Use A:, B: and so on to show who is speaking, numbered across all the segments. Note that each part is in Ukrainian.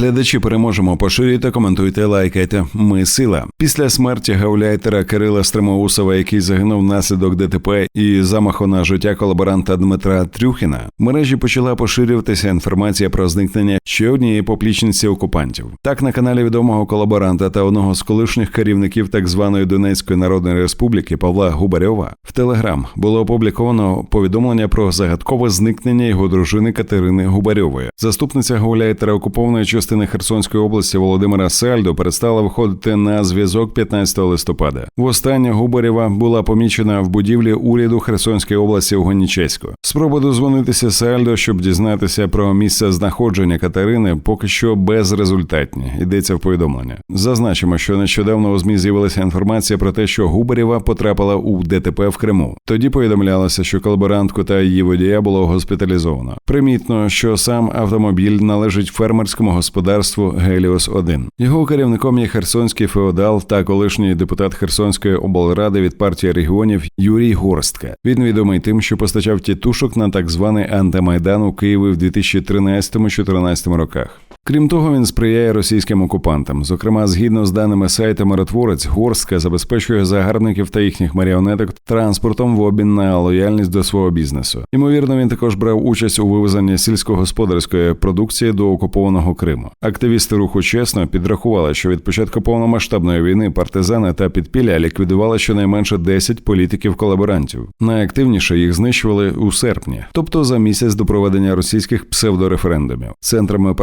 A: Глядачі переможемо. Поширюйте, коментуйте, лайкайте. Ми сила. Після смерті гауляйтера Кирила Стримоусова, який загинув внаслідок ДТП і замаху на життя колаборанта Дмитра Трюхіна, в мережі почала поширюватися інформація про зникнення ще однієї поплічниці окупантів. Так на каналі відомого колаборанта та одного з колишніх керівників так званої Донецької Народної Республіки Павла Губарьова в Телеграм було опубліковано повідомлення про загадкове зникнення його дружини Катерини Губарьової. Заступниця гауляйтера окупованої частини Херсонської області Володимира Сальдо перестала виходити на зв'язок 15 листопада. Востаннє Губарєва була помічена в будівлі уряду Херсонської області у Гонічеську. Спроба дозвонитися Сальдо, щоб дізнатися про місце знаходження Катерини, поки що безрезультатні. Йдеться в повідомлення. Зазначимо, що нещодавно у змі з'явилася інформація про те, що Губарєва потрапила у ДТП в Криму. Тоді повідомлялося, що колаборантку та її водія було госпіталізовано. Примітно, що сам автомобіль належить фермерському господарству Геліос 1 Його керівником є херсонський феодал та колишній депутат Херсонської облради від партії регіонів Юрій Горстка. Він відомий тим, що постачав тітушок на так званий антимайдан у Києві в 2013-2014 роках. Крім того, він сприяє російським окупантам. Зокрема, згідно з даними сайту Миротворець, Горстка забезпечує загарбників та їхніх маріонеток транспортом в обмін на лояльність до свого бізнесу. Ймовірно, він також брав участь у вивезенні сільськогосподарської продукції до окупованого Криму. Активісти руху чесно підрахували, що від початку повномасштабної війни партизани та підпілля ліквідували щонайменше 10 політиків-колаборантів. Найактивніше їх знищували у серпні, тобто за місяць до проведення російських псевдореферендумів. Центрами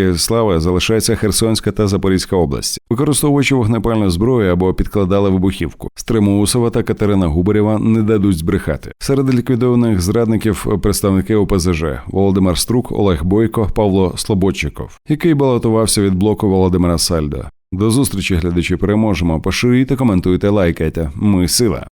A: партизанської слави залишається Херсонська та Запорізька області, використовуючи вогнепальну зброю або підкладали вибухівку. Стримуусова та Катерина Губарєва не дадуть збрехати. Серед ліквідованих зрадників представники ОПЗЖ Володимир Струк, Олег Бойко, Павло Слободчиков, який балотувався від блоку Володимира Сальдо. До зустрічі, глядачі, переможемо. Поширюйте, коментуйте, лайкайте. Ми сила.